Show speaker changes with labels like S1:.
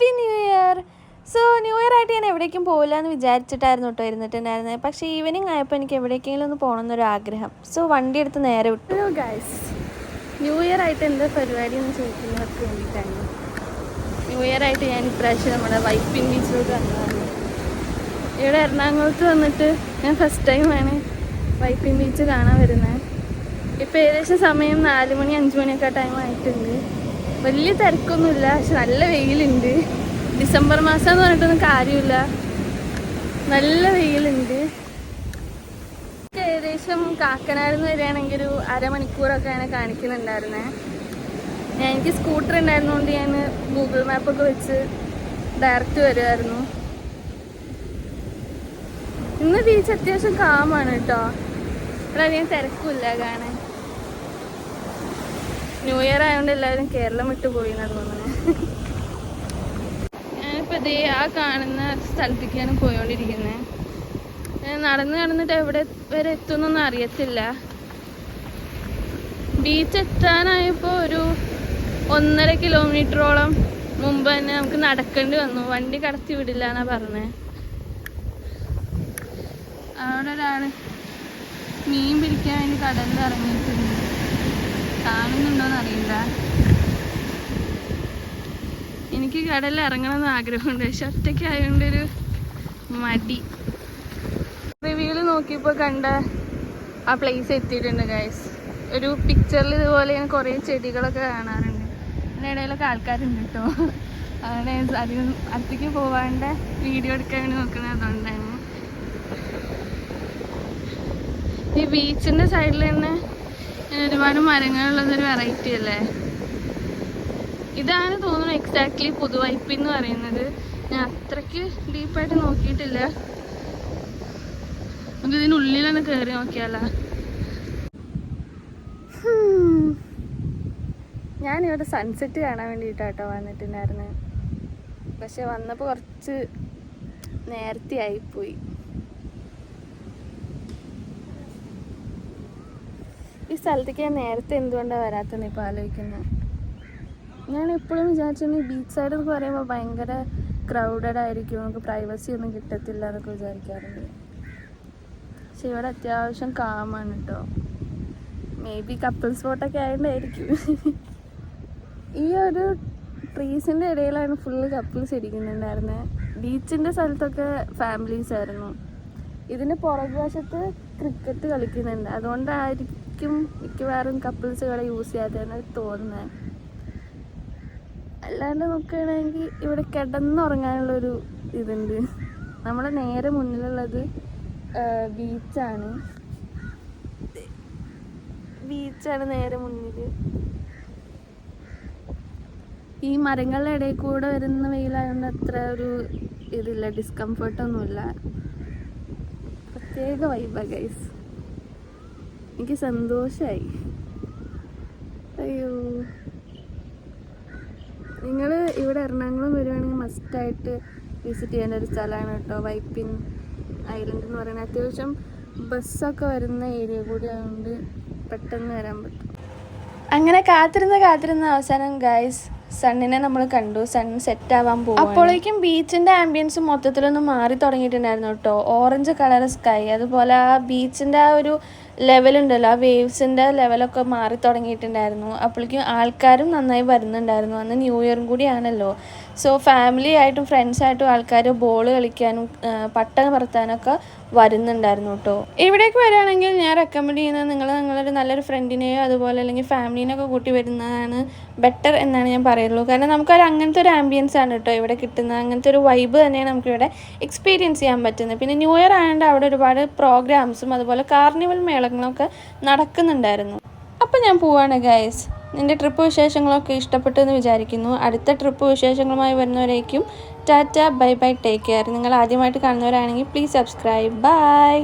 S1: Happy new year so new year ആയിട്ട് ഞാൻ എവിടേക്കും പോകില്ല എന്ന് വിചാരിച്ചിട്ടായിരുന്നു കേട്ടോ ഇരുന്നിട്ടുണ്ടായിരുന്നത്. പക്ഷേ ഈവനിങ് ആയപ്പോൾ എനിക്ക് എവിടേക്കെങ്കിലും ഒന്ന് പോകണം എന്നൊരു ആഗ്രഹം. സോ വണ്ടി എടുത്ത് നേരെ വിട്ടു. ഹലോ ഗൈസ് ന്യൂ ഇയർ ആയിട്ട് എന്താ പരിപാടി എന്ന് ചോദിക്കുന്നവർക്ക് വേണ്ടിയിട്ടാണ്. ന്യൂ ഇയർ ആയിട്ട് ഞാൻ ഇപ്രാവശ്യം നമ്മുടെ വൈപ്പിൻ ബീച്ചിലോട്ട് വന്നതാണ് ഇവിടെ എറണാകുളത്ത് വന്നിട്ട് ഞാൻ ഫസ്റ്റ് ടൈമാണ് വൈപ്പിൻ ബീച്ച് കാണാൻ വരുന്നത്. ഇപ്പോൾ ഏകദേശം സമയം നാല് മണി അഞ്ച് മണിയൊക്കെ ടൈം ആയിട്ടുണ്ട്. വലിയ തിരക്കൊന്നുമില്ല പക്ഷെ നല്ല വെയിലുണ്ട്. ഡിസംബർ മാസം എന്ന് പറഞ്ഞിട്ടൊന്നും കാര്യമില്ല. നല്ല വെയിലുണ്ട്. ഏകദേശം കാക്കനാട് നിന്ന് വരികയാണെങ്കിൽ ഒരു അരമണിക്കൂറൊക്കെയാണ് കാണിക്കുന്നുണ്ടായിരുന്നേ. ഞാൻ എനിക്ക് സ്കൂട്ടർ ഉണ്ടായിരുന്നുകൊണ്ട് ഞാൻ ഗൂഗിൾ മാപ്പൊക്കെ വെച്ച് ഡയറക്റ്റ് വരുമായിരുന്നു ഇന്ന് ബീച്ച് അത്യാവശ്യം കാമാണ് കേട്ടോ. ഇവിടെ അധികം തിരക്കില്ല കാണാൻ. ന്യൂ ഇയർ ആയതുകൊണ്ട് എല്ലാവരും കേരളം വിട്ടു പോയി എന്നാണ് തോന്നുന്നത് ഞാനിപ്പോൾ ഇതേ ആ കാണുന്ന സ്ഥലത്തേക്കാണ് പോയോണ്ടിരിക്കുന്നത് നടന്ന് നടന്നിട്ട് എവിടെ വരെ എത്തുന്നൊന്നും അറിയത്തില്ല. ബീച്ച് എത്താനായപ്പോൾ ഒരു ഒന്നര കിലോമീറ്ററോളം മുമ്പ് തന്നെ നമുക്ക് നടക്കേണ്ടി വന്നു. വണ്ടി കടത്തി വിടില്ല എന്നാ പറഞ്ഞത് അവിടെ ഒരാൾ മീൻ പിടിക്കാൻ വേണ്ടി കടലിൽ ഇറങ്ങിയിട്ടുണ്ട്. കാണുന്നുണ്ടോന്ന് അറിയില്ല എനിക്ക് കടലിൽ ഇറങ്ങണമെന്ന് ആഗ്രഹമുണ്ട്. പക്ഷെ ഒറ്റയ്ക്ക് ആയതുകൊണ്ട് ഒരു മടി റിവ്യൂൽ നോക്കിയപ്പോൾ കണ്ട ആ പ്ലേസ് എത്തിയിട്ടുണ്ട് ഗൈസ് ഒരു പിക്ചറിൽ ഇതുപോലെ ഞാൻ കുറേ ചെടികളൊക്കെ കാണാറുണ്ട്. അതിന്റെ ഇടയിലൊക്കെ ആൾക്കാരുണ്ട് കേട്ടോ അവിടെ അധികം അടുത്തേക്ക് പോവാണ്ട് വീഡിയോ എടുക്കാൻ വേണ്ടി നോക്കുന്നത് അതുകൊണ്ടാണ്. ഈ ബീച്ചിന്റെ സൈഡിൽ തന്നെ ഒരുപാട് മരങ്ങളുള്ളതൊരു വെറൈറ്റി അല്ലേ? ഇതാണ് തോന്നുന്നു എക്സാക്ട്ലി പുതുവൈപ്പ് എന്ന് പറയുന്നത്. ഞാൻ അത്രയ്ക്ക് ഡീപ്പായിട്ട് നോക്കിയിട്ടില്ല. നമുക്ക് ഇതിനുള്ളിലൊന്ന് കയറി നോക്കിയാലോ? ഞാനിവിടെ സൺസെറ്റ് കാണാൻ വേണ്ടിയിട്ടാട്ടോ വന്നിട്ടുണ്ടായിരുന്നത് പക്ഷെ വന്നപ്പോൾ കുറച്ച് നേരത്തെ ആയിപ്പോയി. ഈ സ്ഥലത്തേക്ക് ഞാൻ നേരത്തെ എന്തുകൊണ്ടാണ് വരാത്തെന്ന് ഇപ്പോൾ ആലോചിക്കുന്നത് ഞാൻ എപ്പോഴും വിചാരിച്ചിരുന്നു ഈ ബീച്ച് സൈഡ് എന്ന് പറയുമ്പോൾ ഭയങ്കര ക്രൗഡഡ് ആയിരിക്കും നമുക്ക് പ്രൈവസി ഒന്നും കിട്ടത്തില്ല എന്നൊക്കെ വിചാരിക്കാറുണ്ട്. പക്ഷെ ഇവിടെ അത്യാവശ്യം കാമാണ് കേട്ടോ മേ ബി കപ്പിൾ സ്പോട്ടൊക്കെ ആയതുകൊണ്ടായിരിക്കും. ഈ ഒരു ട്രീസിന്റെ ഇടയിലാണ് ഫുള്ള് കപ്പിൾസ് ഇരിക്കുന്നുണ്ടായിരുന്നത് ബീച്ചിന്റെ സ്ഥലത്തൊക്കെ ഫാമിലീസ് ആയിരുന്നു. ഇതിന്റെ പുറകുവശത്ത് ക്രിക്കറ്റ് കളിക്കുന്നുണ്ട്. അതുകൊണ്ടായിരിക്കും മിക്കവാറും കപ്പിൾസ് ഇവിടെ യൂസ് ചെയ്യാത്തതെന്ന് തോന്നുന്നത് അല്ലാണ്ട് നോക്കുകയാണെങ്കിൽ ഇവിടെ കിടന്നുറങ്ങാനുള്ളൊരു ഇതുണ്ട്. നമ്മുടെ നേരെ മുന്നിലുള്ളത് ബീച്ചാണ് ബീച്ചാണ് നേരെ മുന്നിൽ ഈ മരങ്ങളുടെ ഇടയിൽ കൂടെ വരുന്ന വെയിലായതുകൊണ്ട് അത്ര ഒരു ഇതില്ല ഡിസ്കംഫർട്ടൊന്നുമില്ല പ്രത്യേക വൈബ ഗൈസ് എനിക്ക് സന്തോഷമായി അയ്യോ. നിങ്ങൾ ഇവിടെ എറണാകുളം വരുവാണെങ്കിൽ മസ്റ്റായിട്ട് വിസിറ്റ് ചെയ്യേണ്ട ഒരു സ്ഥലമാണ് കേട്ടോ വൈപ്പിൻ ഐലൻഡ് എന്ന് പറയുന്നത്. അത്യാവശ്യം ബസ്സൊക്കെ വരുന്ന ഏരിയ കൂടി ആയതുകൊണ്ട് പെട്ടെന്ന് വരാൻ പറ്റും. അങ്ങനെ കാത്തിരുന്ന് കാത്തിരുന്ന അവസാനം ഗൈസ് സണ്ണിനെ നമ്മൾ കണ്ടു. സൺ സെറ്റ് ആവാൻ പോകും അപ്പോഴേക്കും ബീച്ചിന്റെ ആംബിയൻസ് മൊത്തത്തിലൊന്ന് മാറി തുടങ്ങിയിട്ടുണ്ടായിരുന്നു കേട്ടോ. ഓറഞ്ച് കളർ സ്കൈ അതുപോലെ ആ ബീച്ചിന്റെ ആ ഒരു ലെവൽ ഉണ്ടല്ലോ. ആ വേവ്സിന്റെ ലെവലൊക്കെ മാറി തുടങ്ങിയിട്ടുണ്ടായിരുന്നു. അപ്പോഴേക്കും ആൾക്കാരും നന്നായി വരുന്നുണ്ടായിരുന്നു. അന്ന് ന്യൂ ഇയറും കൂടിയാണല്ലോ. സോ ഫാമിലി ആയിട്ടും ഫ്രണ്ട്സായിട്ടും ആൾക്കാർ ബോൾ കളിക്കാനും പട്ടം പറത്താനൊക്കെ വരുന്നുണ്ടായിരുന്നു കേട്ടോ ഇവിടേക്ക് വരികയാണെങ്കിൽ ഞാൻ റെക്കമെൻഡ് ചെയ്യുന്നത് നിങ്ങൾ നിങ്ങളൊരു നല്ലൊരു ഫ്രണ്ടിനെയോ അതുപോലെ അല്ലെങ്കിൽ ഫാമിലീനെയൊക്കെ കൂട്ടി വരുന്നതാണ് ബെറ്റർ എന്നാണ് ഞാൻ പറയുള്ളൂ. കാരണം നമുക്കൊരു അങ്ങനത്തെ ഒരു ആംബിയൻസ് ആണ് കേട്ടോ ഇവിടെ കിട്ടുന്നത്. അങ്ങനത്തെ ഒരു വൈബ് തന്നെയാണ് നമുക്കിവിടെ എക്സ്പീരിയൻസ് ചെയ്യാൻ പറ്റുന്നത്. പിന്നെ ന്യൂ ഇയർ ആയതുകൊണ്ട് അവിടെ ഒരുപാട് പ്രോഗ്രാംസും അതുപോലെ കാർണിവൽ മേളങ്ങളൊക്കെ നടക്കുന്നുണ്ടായിരുന്നു. അപ്പം ഞാൻ പോവാണ് ഗൈസ് നിന്റെ ട്രിപ്പ് വിശേഷങ്ങളൊക്കെ ഇഷ്ടപ്പെട്ടു എന്ന് വിചാരിക്കുന്നു. അടുത്ത ട്രിപ്പ് വിശേഷങ്ങളുമായി വരുന്നവരേക്കും tata bye bye take care നിങ്ങൾ ആദ്യമായിട്ട് കാണുന്നവരാണെങ്കിൽ പ്ലീസ് സബ്സ്ക്രൈബ് ബൈ